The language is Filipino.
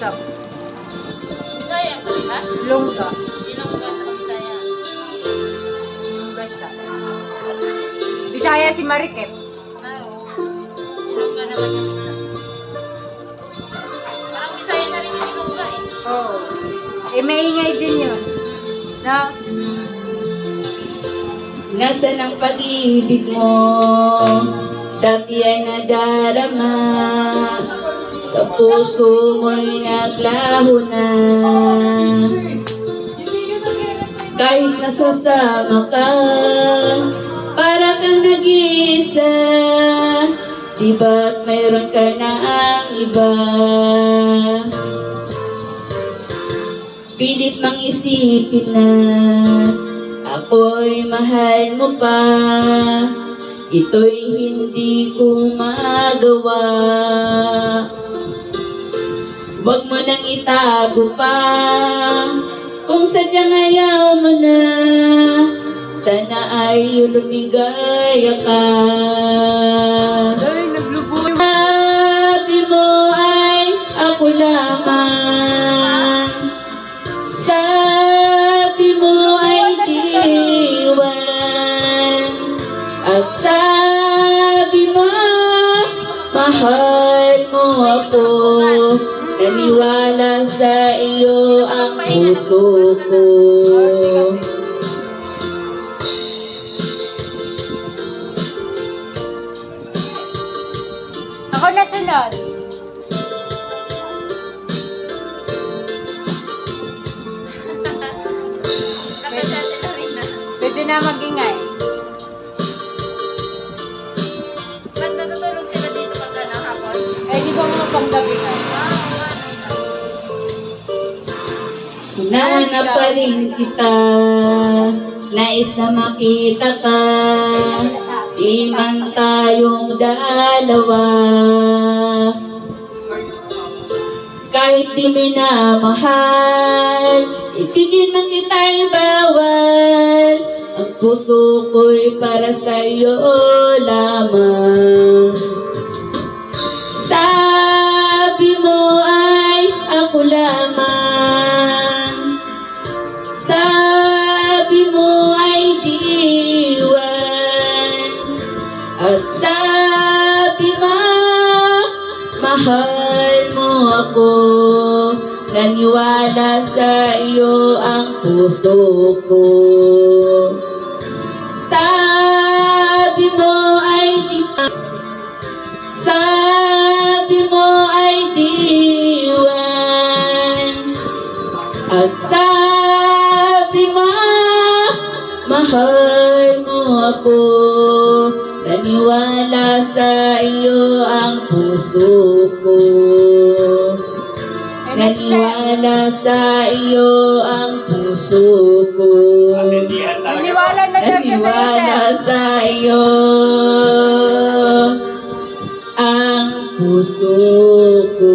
Bisaya ka, ha? Longga. Sinongga at Bisaya. Longga siya. Bisaya si Mariket. Ah, oo. Sinongga naman yung isa. Parang Bisaya na rin yung Sinongga eh. Oo. Eh, maingay din yun. Na, Nasaan ang pag-ibig mo? Dati ay nadarama Sa puso mo'y naglaho na Kahit nasasama ka Para kang nag-iisa. Di ba't mayroon ka na ang iba? Pilit mang isipin na Ako'y mahal mo pa. Ito'y hindi ko magawa Huwag mo nang itago pa. Kung sadyang ayaw mo na Sana ay lumigaya ka. Sabi mo ay ako lamang. Sabi mo ay diwan. At sabi mo Mahal mo ako Naniwala sa iyo ang puso ko Ako na sunod. Na na. Pwede na magingay. Ba't natutulog sila dito pag ano, hapon? Eh, di ba mga panggabi nga? Hinahanap pa rin kita Nais na makita ka. Di man tayong dalawa. Kahit di minamahal Ibigin man kita'y bawal. Ang puso ko'y para sa'yo lamang. Sabi mo ay ako lamang Sabi mo ay diwan. At sabi mo Mahal mo ako. Naniwala sa iyo ang puso ko. Sabi mo ay di sabi mo ay diwan. At sabi Mahal mo ako. Naniwala sa iyo ang puso ko. Naniwala sa iyo ang puso ko. Naniwala na Naniwala sa iyo ang puso ko.